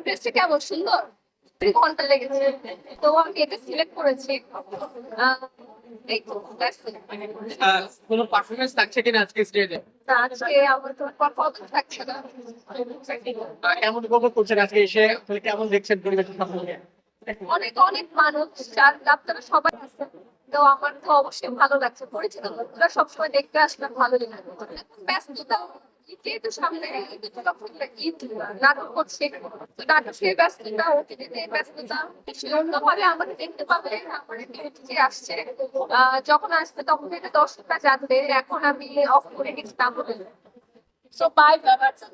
আমার ড্রেসটা কেমন সুন্দর দুই ঘণ্টা লেগেছে। তো আমি এটা সিলেক্ট করেছি। আহ, এই তো that's it. আহ, কোনো পারফরমেন্স থাকছে কিনা আজকে স্টেজে আজকে আমার তো পারফরমেন্স থাকছে না। কেমন উপভোগ করছেন আজকে এসে? কেমন দেখছেন সম্পর্কে? অনেক অনেক মানুষ যার আপনারা সবাই আছে তো আমার তো অবশ্যই ভালো লাগছে। পরিচিত লোকরা সবসময় দেখতে আসলে ভালোই লাগে। ব্যস্ততা নাটক করছে। তো ব্যস্ততা, অতিথিদের ব্যস্ততা সে অন্যভাবে আমাকে দেখতে পাবে আমার অতিথি আসছে। যখন আসবে তখন এটা দর্শকরা জানবে এখন আমি অফ করে গেছি না বলে সো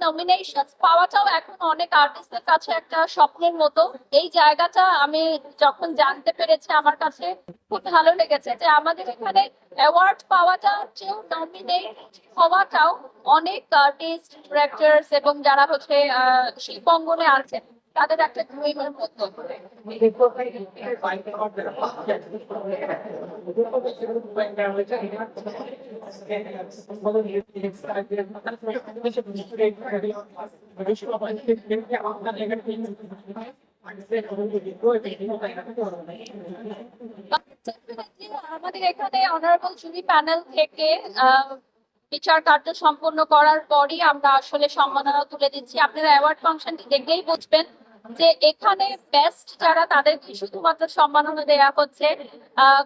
নমিনেশনস পাওয়াটাও এখন অনেক আর্টিস্টদের কাছে একটা স্বপ্নের মতো। এই জায়গাটা আমি যখন জানতে পেরেছি আমার কাছে খুব ভালো লেগেছে যে আমাদের এখানে অ্যাওয়ার্ড পাওয়াটা চেয়েও নমিনেট হওয়াটাও অনেক আর্টিস্ট ডিরেক্টরস এবং যারা হচ্ছে আহ, শিল্পাঙ্গনে আছে তাদের একটা মতো আমাদের এখানে অনারেবল জুরি প্যানেল থেকে বিচার কার্য সম্পন্ন করার পরই আমরা আসলে সম্মাননা তুলে দিচ্ছি। আপনারা অ্যাওয়ার্ড ফাংশনটি দেখলেই বুঝবেন। যে এখানে বেস্ট যারা তাদেরকে শুধুমাত্র সম্মাননা দেওয়া হচ্ছে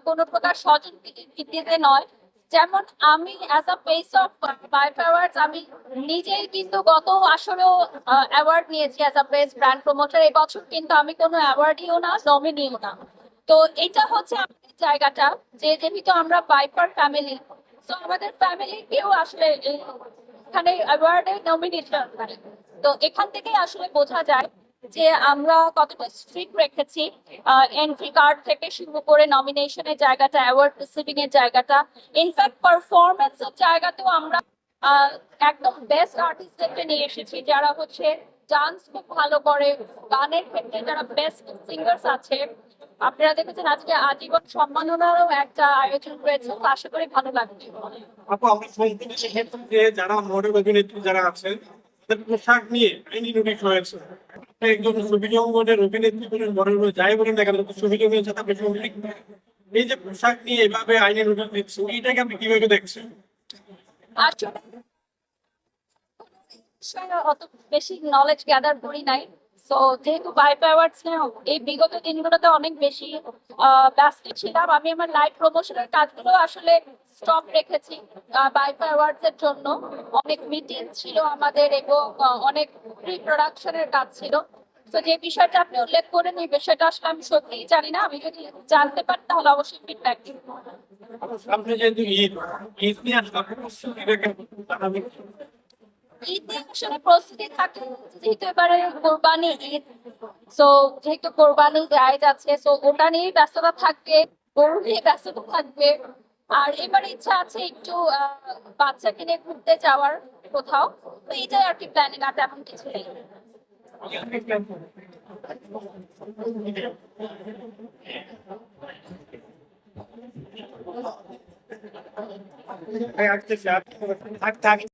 কোনো প্রকার স্বজন ভিত্তিতে নয়। যেমন আমি as a face of BIFA awards আমি নিজেই কিন্তু গত আসরেও অ্যাওয়ার্ড নিয়েছি as a best brand promoter এবছর কিন্তু আমি কোনো অ্যাওয়ার্ডিও না নমিনিও না। তো এটা হচ্ছে আমাদের জায়গাটা, যে যেহেতু আমরা বাইপার ফ্যামিলি তো আমাদের ফ্যামিলি কেউ আসলে এখানে অ্যাওয়ার্ডে নমিনেশন তো এখান থেকে আসলে বোঝা যায় যে আমরা কতটা স্ট্রিক্ট রেখেছি এন্ট্রি কার্ড থেকে শুরু করে নমিনেশনের জায়গাটা অ্যাওয়ার্ড রিসিভিং এর জায়গাটা। ইনফ্যাক্ট পারফরমেন্স এর জায়গাতেও আমরা একদম বেস্ট আর্টিস্টদেরকে নিয়ে এসেছি, যারা হচ্ছে ডান্স খুব ভালো করে, গানের ক্ষেত্রে যারা বেস্ট সিঙ্গার্স আছে। আপনারা দেখেছেন আজকে আজীবন সম্মাননারও একটা আয়োজন রয়েছে আশা করি ভালো লাগবে। আপু আমরা পেয়েছি যারা মডেল অভিনেত্রী যারা আছেন পোশাক নিয়ে আইনি নোটিশ হয়েছে। একজন সুবিজঙ্গনের অভিনেত্রী বলেন বড় যাই বলেন না কেন সুবিজঙ্গনের সাথে আপনি। এই যে পোশাক নিয়ে এভাবে আইনি নোটিশ দিচ্ছে, এইটাকে আপনি কীভাবে দেখছেন? আসলে অত বেশি নলেজ গ্যাদার করি নাই। তো যেহেতু বাইপ অ্যাওয়ার্ডস এই বিগত দিনগুলোতে অনেক বেশি ব্যস্ত ছিলাম। আমি আমার লাইভ প্রমোশনের কাজগুলো আসলে স্টপ রেখেছি বাইপ অ্যাওয়ার্ডস এর জন্য। অনেক মিটিং ছিল আমাদের এবং অনেক প্রি প্রোডাকশনের কাজ ছিল। তো যে বিষয়টা আপনি উল্লেখ করেন এই বিষয়টা আসলে আমি সত্যিই জানি না। আমি যদি জানতে পারি, তাহলে অবশ্যই ফিডব্যাক দিব। সামনে যেহেতু ঈদ ঈদ নিয়ে ঈদে আসলে প্রস্তুতি থাকে যেহেতু এবারে কোরবানি ঈদ। সো যেহেতু কোরবানি দেয় যাচ্ছে সো ওটা নিয়ে ব্যস্ততা থাকবে গরু নিয়ে ব্যস্ততা থাকবে। আর এবার ইচ্ছা আছে একটু আহ, বাচ্চাকে নিয়ে ঘুরতে যাওয়ার কোথাও। তো এটাই আর কি প্ল্যানিং আর তেমন কিছু নেই। আর থাক থাক।